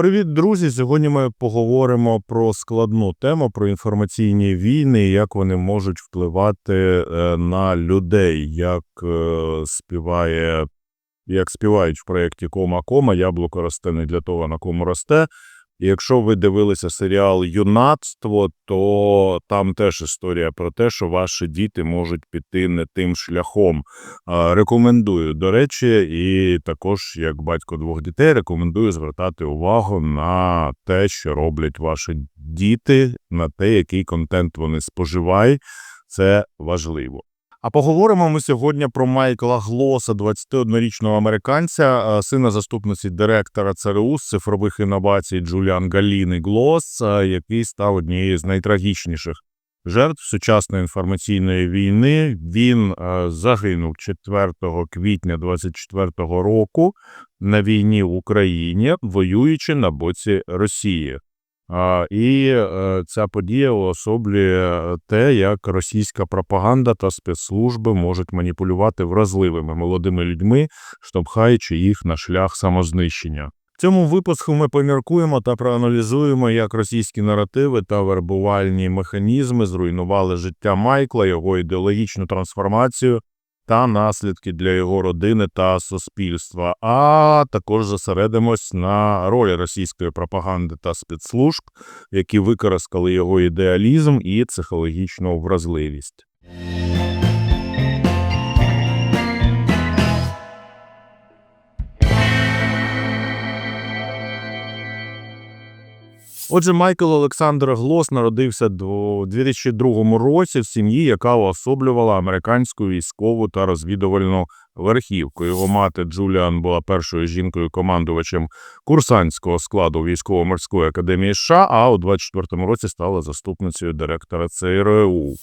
Привіт, друзі! Сьогодні ми поговоримо про складну тему про інформаційні війни, і як вони можуть впливати е, на людей, як е, співає, як співають в проєкті Кома Кома, яблуко росте не для того, на кому росте. Якщо ви дивилися серіал Юнацтво, то там теж історія про те, що ваші діти можуть піти не тим шляхом. Рекомендую, до речі, і також як батько двох дітей, рекомендую звертати увагу на те, що роблять ваші діти, на те, який контент вони споживають. Це важливо. А поговоримо ми сьогодні про Майкла Глоса, 21-річного американця, е, сина заступниці директора ЦРУ з цифрових інновацій Джуліан Галіни Глос, е, який став однією з найтрагічніших жертв сучасної інформаційної війни. Він е, загинув 4 квітня 24 року на війні в Україні, воюючи на боці Росії. І е, ця подія уособлює те, як російська пропаганда та спецслужби можуть маніпулювати вразливими молодими людьми, штовхаючи їх на шлях самознищення. В цьому випуску ми поміркуємо та проаналізуємо, як російські наративи та вербувальні механізми зруйнували життя Майкла, його ідеологічну трансформацію та наслідки для його родини та суспільства. А також зосередимось на ролі російської пропаганди та спецслужб, які використали його ідеалізм і психологічну вразливість. Отже, Майкл Олександр Глос народився у 2002 році в сім'ї, яка уособлювала американську військову та розвідувальну верхівку. Його мати Джуліан була першою жінкою-командувачем курсантського складу військово-морської академії США, а у 24-му році стала заступницею директора ЦРУ.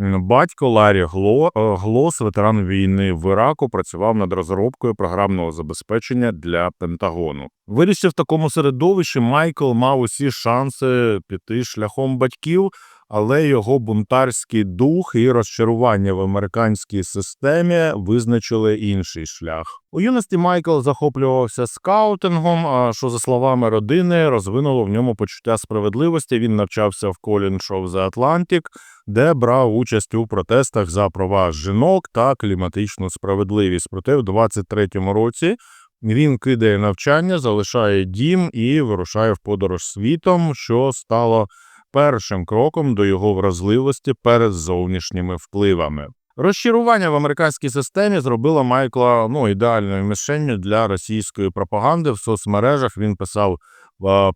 Батько Ларі е, Глос, ветеран війни в Іраку, працював над розробкою програмного забезпечення для Пентагону. Вирішив в такому середовищі, Майкл мав усі шанси піти шляхом батьків, але його бунтарський дух і розчарування в американській системі визначили інший шлях. У юності Майкл захоплювався скаутингом, що, за словами родини, розвинуло в ньому почуття справедливості. Він навчався в Colin Show The Atlantic, де брав участь у протестах за права жінок та кліматичну справедливість. Проте в 23-му році. Він кидає навчання, залишає дім і вирушає в подорож світом, що стало першим кроком до його вразливості перед зовнішніми впливами. Розчарування в американській системі зробило Майкла ну ідеальною мішенню для російської пропаганди в соцмережах. Він писав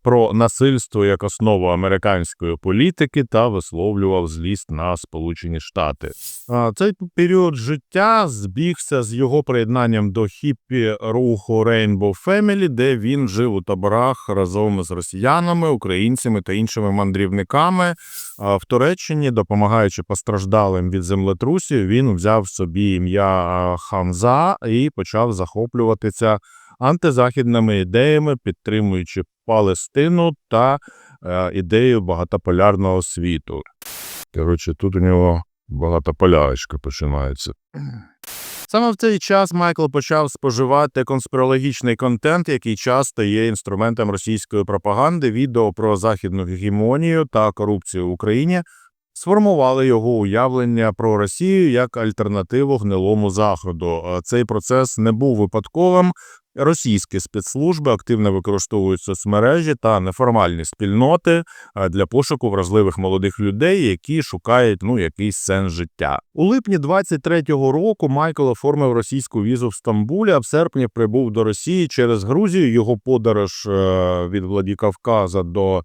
про насильство як основу американської політики та висловлював злість на Сполучені Штати. Цей період життя збігся з його приєднанням до хіппі руху Rainbow Family, де він жив у таборах разом з росіянами, українцями та іншими мандрівниками. В Туреччині, допомагаючи постраждалим від землетрусів, він взяв собі ім'я Ханза і почав захоплюватися антизахідними ідеями, підтримуючи Палестину та е, ідею багатополярного світу. Коротше, тут у нього багатополярочка починається. Саме в цей час Майкл почав споживати конспірологічний контент, який часто є інструментом російської пропаганди, відео про західну гегемонію та корупцію в Україні. Сформували його уявлення про Росію як альтернативу гнилому заходу. Цей процес не був випадковим. Російські спецслужби активно використовують соцмережі та неформальні спільноти для пошуку вразливих молодих людей, які шукають ну якийсь сенс життя. У липні 23-го року Майкл оформив російську візу в Стамбулі. А в серпні прибув до Росії через Грузію. Його подорож е, від Владікавказа до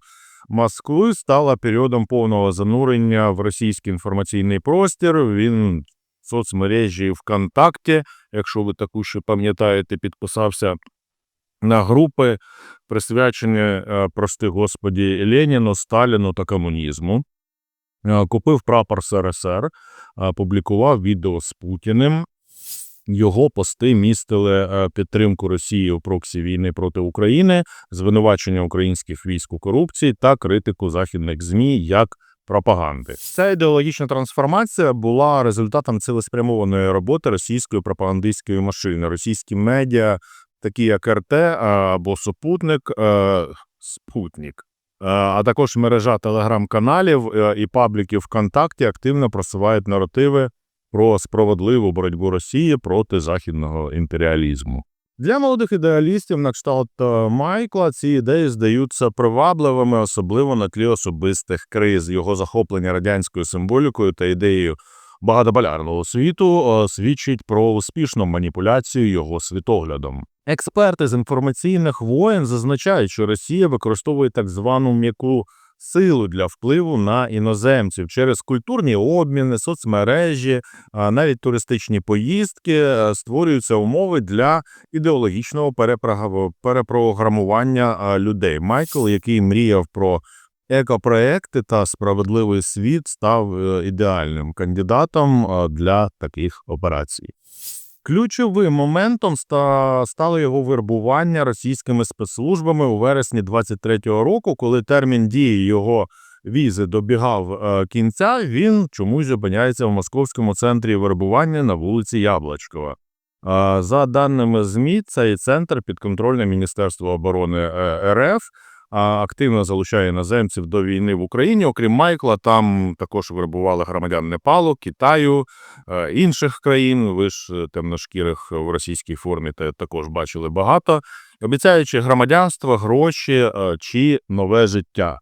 Москви стала періодом повного занурення в російський інформаційний простір. Він соцмережі ВКонтакті, якщо ви таку ще пам'ятаєте, підписався на групи, присвячені, е, прости господі, Леніну, Сталіну та комунізму. Е, купив прапор СРСР, публікував відео з Путіним. Його пости містили е, підтримку Росії у проксі війни проти України, звинувачення українських військ у корупції та критику західних змі як пропаганди. Ця ідеологічна трансформація була результатом цілеспрямованої роботи російської пропагандистської машини. Російські медіа, такі як РТ або Супутник, Спутник. Е, А також мережа телеграм-каналів е, і пабліків ВКонтакті активно просувають наративи про справедливу боротьбу Росії проти західного імперіалізму. Для молодих ідеалістів на кшталт е, Майкла ці ідеї здаються привабливими, особливо на тлі особистих криз. Його захоплення радянською символікою та ідеєю багатополярного світу е, свідчить про успішну маніпуляцію його світоглядом. Експерти з інформаційних воєн зазначають, що Росія використовує так звану м'яку силу для впливу на іноземців через культурні обміни, соцмережі, навіть туристичні поїздки е, створюються умови для ідеологічного перепрограмування людей. Майкл, який мріяв про екопроекти та справедливий світ, став е, ідеальним кандидатом для таких операцій. Ключовим моментом ста- стало його вербування російськими спецслужбами у вересні 23-го року, коли термін дії його візи добігав е, кінця. Він чомусь зупиняється в московському центрі вербування на вулиці Яблочкова. Е, За даними ЗМІ, цей центр підконтрольний Міністерству оборони е, РФ. Активно залучає іноземців до війни в Україні. Окрім Майкла, там також вербували громадян Непалу, Китаю, е, інших країн. Ви ж е, темношкірих в російській формі також бачили багато, обіцяючи громадянство, гроші е, чи нове життя.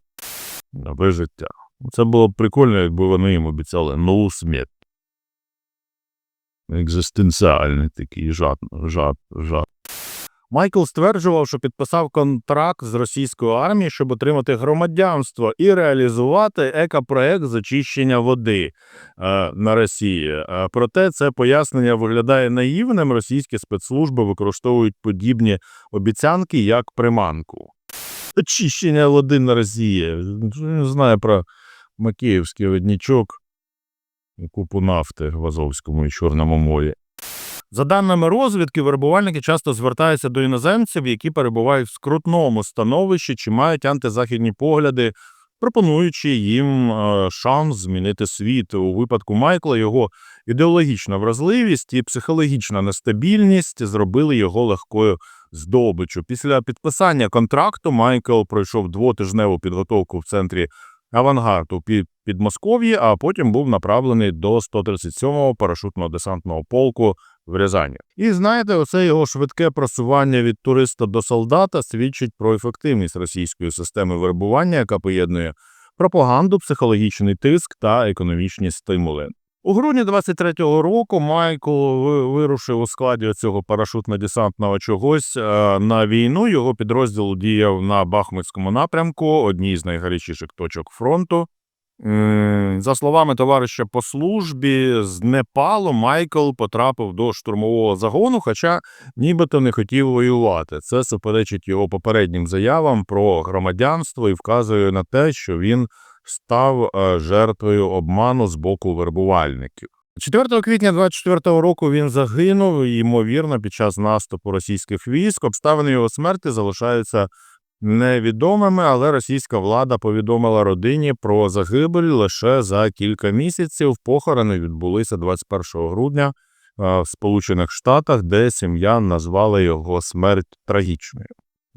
Нове життя. Це було б прикольно, якби вони їм обіцяли нову смерть. Екзистенціальний такий жад, жад, жад. Майкл стверджував, що підписав контракт з російською армією, щоб отримати громадянство і реалізувати екопроект з очищення води е, на Росії. Е, проте це пояснення виглядає наївним. Російські спецслужби використовують подібні обіцянки як приманку. Очищення води на Росії. Не знаю про Макіївський воднічок і купу нафти в Азовському і Чорному морі. За даними розвідки, вербувальники часто звертаються до іноземців, які перебувають в скрутному становищі чи мають антизахідні погляди, пропонуючи їм е, шанс змінити світ. У випадку Майкла його ідеологічна вразливість і психологічна нестабільність зробили його легкою здобиччю. Після підписання контракту Майкл пройшов двотижневу підготовку в центрі авангард у Пі- Підмосков'ї, а потім був направлений до 137-го парашутно-десантного полку в Рязані. І знаєте, оце його швидке просування від туриста до солдата свідчить про ефективність російської системи вербування, яка поєднує пропаганду, психологічний тиск та економічні стимули. У грудні 23-го року Майкл вирушив у складі цього парашутно-десантного чогось е, на війну. Його підрозділ діяв на Бахмутському напрямку, одній з найгарячіших точок фронту. За словами товариша по службі, з Непалу Майкл потрапив до штурмового загону, хоча нібито не хотів воювати. Це суперечить його попереднім заявам про громадянство і вказує на те, що він став е, жертвою обману з боку вербувальників. 4 квітня 24-го року він загинув, ймовірно, під час наступу російських військ. Обставини його смерті залишаються невідомими, але російська влада повідомила родині про загибель лише за кілька місяців. Похорони відбулися 21 грудня е, в Сполучених Штатах, де сім'я назвала його смерть трагічною.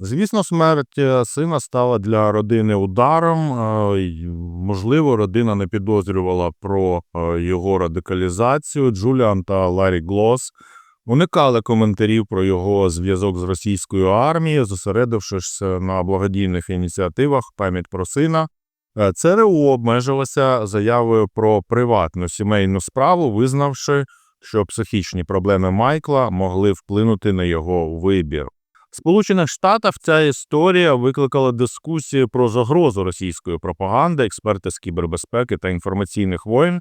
Звісно, смерть е, сина стала для родини ударом. е, Можливо, родина не підозрювала про е, його радикалізацію. Джуліан та Ларі Глос уникали коментарів про його зв'язок з російською армією, зосередившись на благодійних ініціативах пам'ять про сина. ЦРУ обмежилося заявою про приватну сімейну справу, визнавши, що психічні проблеми Майкла могли вплинути на його вибір. Сполучених Штатах ця історія викликала дискусії про загрозу російської пропаганди. Експерти з кібербезпеки та інформаційних воєн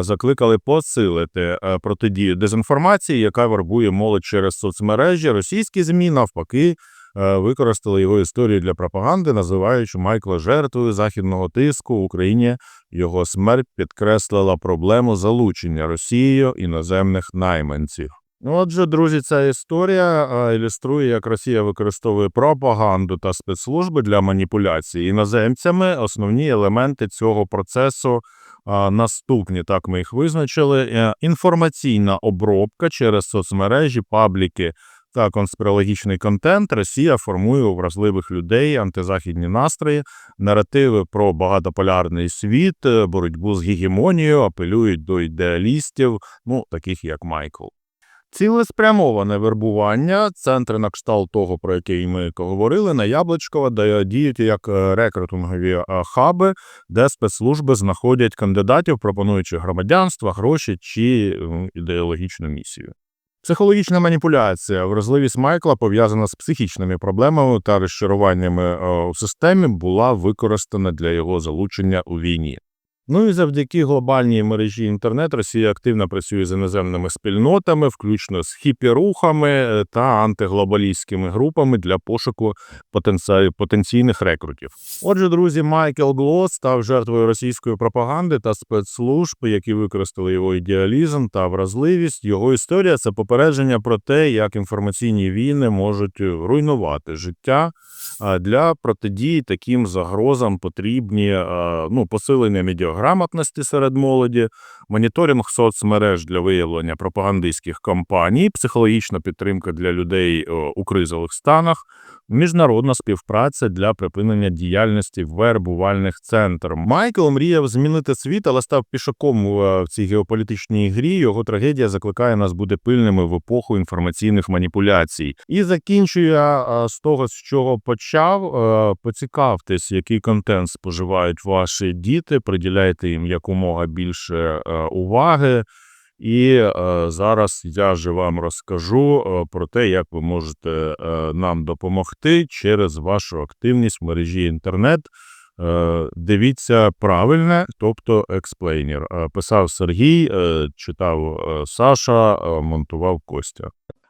закликали посилити протидію дезінформації, яка вербує молодь через соцмережі. Російські змі навпаки використали його історію для пропаганди, називаючи Майкла жертвою західного тиску в Україні. Його смерть підкреслила проблему залучення Росією іноземних найманців. Ну, Отже, друзі, ця історія ілюструє, як Росія використовує пропаганду та спецслужби для маніпуляції іноземцями. Основні елементи цього процесу наступні, так ми їх визначили. Е, Інформаційна обробка через соцмережі, пабліки та конспірологічний контент Росія формує у вразливих людей антизахідні настрої, наративи про багатополярний світ, е, боротьбу з гегемонією, апелюють до ідеалістів, ну таких як Майкл. Цілеспрямоване вербування, центри на кшталт того, про який ми говорили, на Яблочкова, діють як е, рекрутингові е, хаби, де спецслужби знаходять кандидатів, пропонуючи громадянство, гроші чи ідеологічну місію. Психологічна маніпуляція, вразливість Майкла пов'язана з психічними проблемами та розчаруваннями е, у системі, була використана для його залучення у війні. Ну і завдяки глобальній мережі інтернет Росія активно працює з іноземними спільнотами, включно з хіпірухами е, та антиглобалістськими групами для пошуку потенційних рекрутів. Отже, друзі, Майкл Глос став жертвою російської пропаганди та спецслужб, які використали його ідеалізм та вразливість. Його історія це попередження про те, як інформаційні війни можуть руйнувати життя. Для протидії таким загрозам потрібні е, ну, посилення медіаграмотності серед молоді, моніторинг соцмереж для виявлення пропагандистських кампаній, психологічна підтримка для людей у кризових станах, міжнародна співпраця для припинення діяльності вербувальних центрів. Майкл мріяв змінити світ, але став пішаком е, в цій геополітичній грі. Його трагедія закликає нас бути пильними в епоху інформаційних маніпуляцій. І закінчую е, з того, з чого почав. Е, Поцікавтесь, який контент споживають ваші діти, приділяйте їм якомога більше е, уваги. І е, зараз я же вам розкажу е, про те, як ви можете нам допомогти через вашу активність в мережі інтернет. Дивіться правильне, тобто експлейнер. Писав Сергій, читав Саша, монтував Костя.